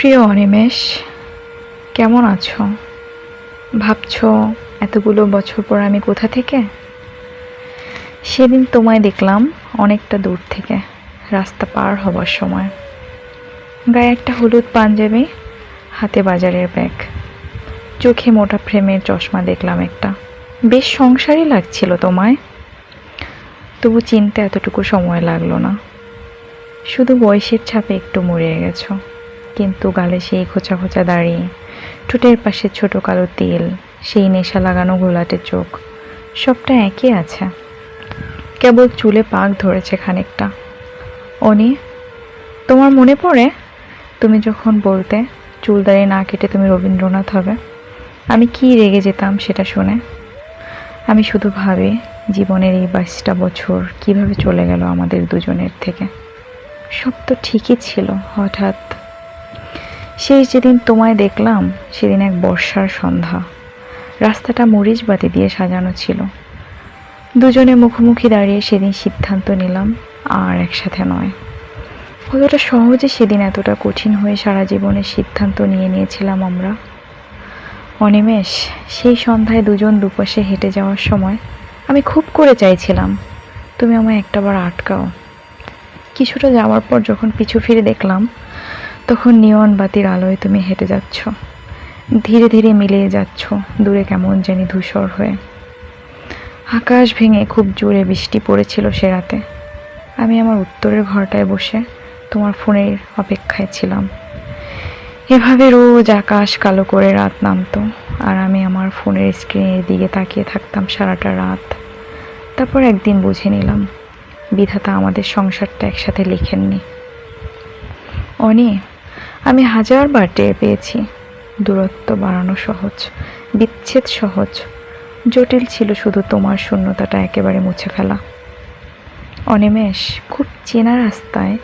প্রিয় অনিমেষ, কেমন আছো? ভাবছ এতগুলো বছর পর আমি কোথা থেকে? সেদিন তোমায় দেখলাম অনেকটা দূর থেকে, রাস্তা পার হবার সময়। গায়ে একটা হলুদ পাঞ্জাবি, হাতে বাজারের ব্যাগ। চোখে মোটা ফ্রেমের চশমা দেখলাম একটা। বেশ সংসারই লাগছিল তোমায়। তবু চিনতে এতটুকু সময় লাগল না। শুধু বয়সের ছাপে একটু মরিয়ে গেছো। কিন্তু গালে সেই খোঁচা খোঁচা দাঁড়িয়ে ঠোঁটের পাশে ছোট কালো তিল, সেই নেশা লাগানো ঘোলাটে চোখ, সবটা একই আছে। কেবল চুলে পাক ধরেছে খানিকটা। অনি, তোমার মনে পড়ে? তুমি যখন বলতে চুল দাঁড়িয়ে না কেটে তুমি রবীন্দ্রনাথ হবে, আমি কি রেগে যেতাম সেটা শুনে? আমি শুধু ভাবি জীবনের এই বাইশটা বছর কীভাবে চলে গেল আমাদের দুজনের থেকে। সব তো ঠিকই ছিল, হঠাৎ শেষ যেদিন তোমায় দেখলাম, সেদিন এক বর্ষার সন্ধ্যা। রাস্তাটা মরিচ বাতি দিয়ে সাজানো ছিল। দুজনে মুখোমুখি দাঁড়িয়ে সেদিন সিদ্ধান্ত নিলাম, আর একসাথে নয়। কতটা সহজে সেদিন এতটা কঠিন হয়ে সারা জীবনের সিদ্ধান্ত নিয়ে নিয়েছিলাম আমরা। অনিমেষ, সেই সন্ধ্যায় দুজন দুপাশে হেঁটে যাওয়ার সময় আমি খুব করে চাইছিলাম, তুমি আমায় একটাবার আটকাও। কিছুটা যাওয়ার পর যখন পিছু ফিরে দেখলাম তখন নিয়ন বাতির আলোয় তুমি হেঁটে যাচ্ছ। ধীরে ধীরে মিলিয়ে যাচ্ছ, দূরে কেমন জানি ধূসর হয়ে। আকাশ ভেঙে খুব জোরে বৃষ্টি পড়েছিল সে রাতে। আমি আমার উত্তরের ঘরটায় বসে তোমার ফোনের অপেক্ষায় ছিলাম। এভাবে রোজ আকাশ কালো করে রাত নামতো, আর আমি আমার ফোনের স্ক্রিনের দিকে তাকিয়ে থাকতাম সারাটা রাত। তারপর একদিন বুঝে নিলাম, বিধাতা আমাদের সংসারটা একসাথে লিখেননি। অনি আমি হাজারবার টের পেয়েছি। দূরত্ব বাড়ানো সহজ, বিচ্ছেদ সহজ। জটিল ছিল শুধু তোমার শূন্যতাটা একেবারে মুছে ফেলা। অনিমেষ, খুব চেনা রাস্তায়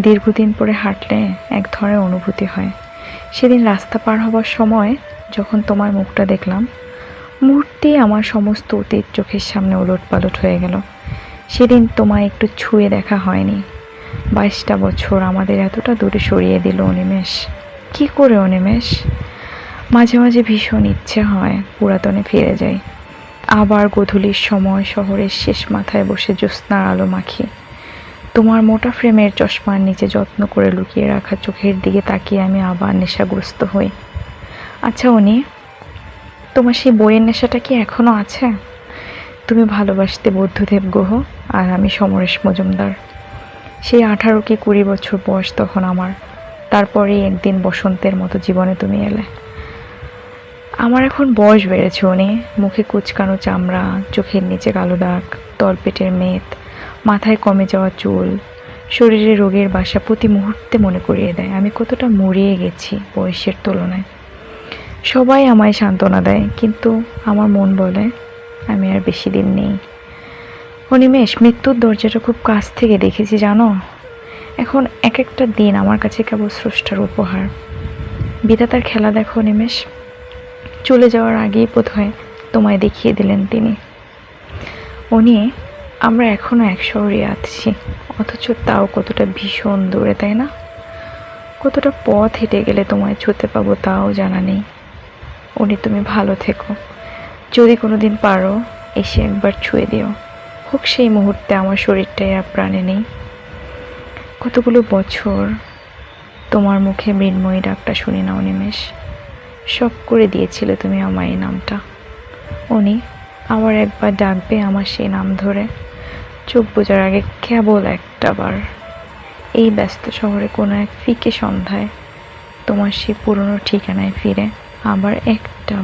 দীর্ঘদিন পরে হাঁটলে এক ধরনের অনুভূতি হয়। সেদিন রাস্তা পার হবার সময় যখন তোমার মুখটা দেখলাম, মুহূর্তেই আমার সমস্ত অতীত চোখের সামনে ওলট পালট হয়ে গেল। সেদিন তোমায় একটু ছুঁয়ে দেখা হয়নি। বাইশটা বছর আমাদের এতটা দূরে সরিয়ে দিল অনিমেষ। কি করে অনিমেষ? মাঝে মাঝে ভীষণ ইচ্ছে হয় পুরাতনে ফিরে যাই। আবার গধূলির সময় শহরের শেষ মাথায় বসে জ্যোৎস্নার আলো মাখি। তোমার মোটা ফ্রেমের চশমার নিচে যত্ন করে লুকিয়ে রাখা চোখের দিকে তাকিয়ে আমি আবার নেশাগ্রস্ত হই। আচ্ছা উনি তোমার সেই বইয়ের নেশাটা কি এখনও আছে? তুমি ভালোবাসতে বুদ্ধদেব গুহ আর আমি সমরেশ মজুমদার। সেই আঠারো কি কুড়ি বছর বয়স তখন আমার। তারপরেই একদিন বসন্তের মতো জীবনে তুমি এলে। আমার এখন বয়স বেড়েছে উনি। মুখে কুচকানো চামড়া, চোখের নিচে কালো দাগ, তলপেটের মেদ, মাথায় কমে যাওয়া চুল, শরীরে রোগের বাসা প্রতি মুহূর্তে মনে করিয়ে দেয়। আমি কতটা মরিয়ে গেছি বয়সের তুলনায়। সবাই আমায় সান্ত্বনা দেয়, কিন্তু আমার মন বলে, আমি আর বেশি দিন নেই। অনিমেষ মৃত্যুর দরজাটা খুব কাছ থেকে দেখেছি, জানো? এখন এক একটা দিন আমার কাছে কেবল স্রষ্টার উপহার। বিধাতার খেলা দেখো অনিমেষ চলে যাওয়ার আগেই বোধ হয় তোমায় দেখিয়ে দিলেন তিনি। উনি আমরা এখনও এক শহরে আছি, অথচ তাও কতটা ভীষণ দূরে, তাই না? কতটা পথ হেঁটে গেলে তোমায় ছুতে পাবো তাও জানা নেই। উনি তুমি ভালো থেকো। যদি কোনো দিন পারো, এসে একবার ছুঁয়ে দিও। হোক, সেই মুহূর্তে আমার শরীরটাই আর প্রাণে নেই। কতগুলো বছর তোমার মুখে মৃন্ময়ী ডাকটা শুনি না অনিমেষ সব করে দিয়েছিলে তুমি আমার এই নামটা। উনি আবার একবার ডাকবে আমার সেই নাম ধরে। চোখ বোঝার আগে কেবল একটা বার। এই ব্যস্ত শহরে কোনো এক ফিকে সন্ধ্যায় তোমার সেই পুরনো ঠিকানায় ফিরে, আবার একটা